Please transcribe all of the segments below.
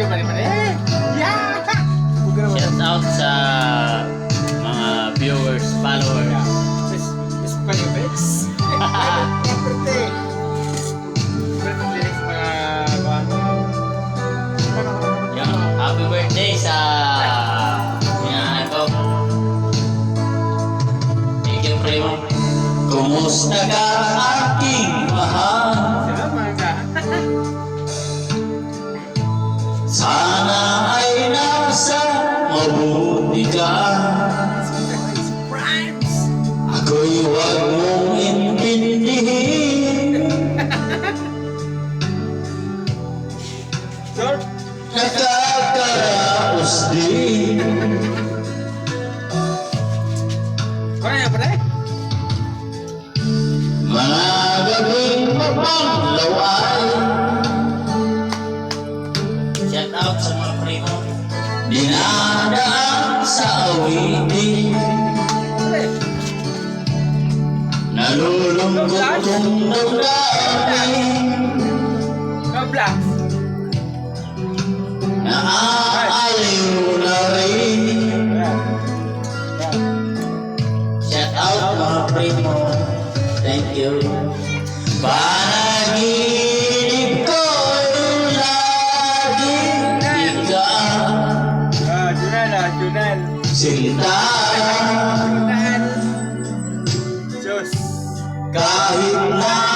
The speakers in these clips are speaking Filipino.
Pa rin. Eh! Yeah! Shout out sa mga viewers, followers. Miss, Palibix. Birthday. Birthday mga. Yung happy birthday sa yan ko. Thank you, Primo. Kumusta ka, Sir? Nakakaraos din. Kaya yan pala eh. Mga gabing mapanglawan. Shout out sa mga primo. Dinadaan sa awitin. Nalulungkot kong damdamin. Mga primo. Thank you. Panaginip ko lagi ikaw. Ah, Junel ah, Junel. Sinta Junel. Diyos. kahit na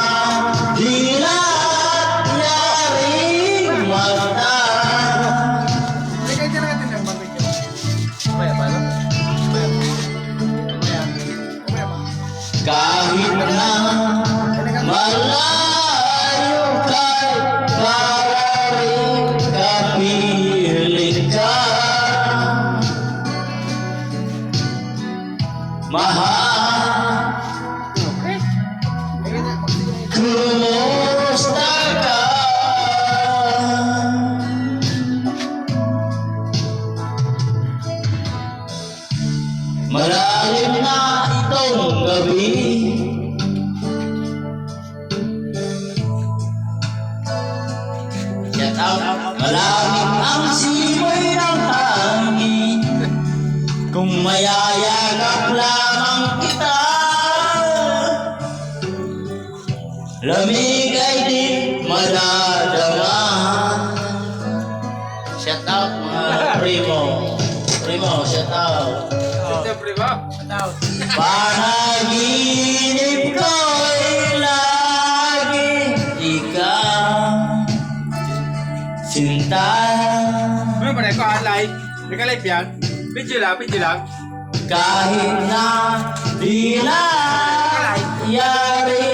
Malalim na itong gabi. Shout out. Malamig ang simoy ng hangin. Kung mayayagap lamang kita. Lamig ay di madadama. Shout out mga primo. Primo, shout out. Panaginip ko'y lagi ikaw Sinta Ano ba na? Ikaw ang live. Hindi ka live yan. Video lang, video lang. kahit na di na yaring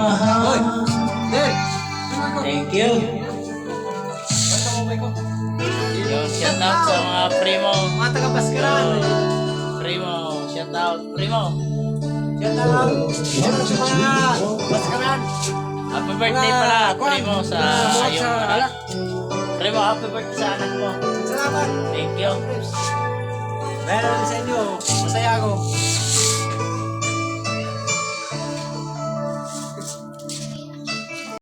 mahal Thank you Yung shout out sa mga primo Mga taga-Baskaran. Primo, shout out Primo Yan na lang. Yan sa mga Baskaran. Happy birthday pala. Primo sa iyong anak. Primo, happy birthday sa anak mo Salamat. Thank you Meron sa inyo. Masaya ako.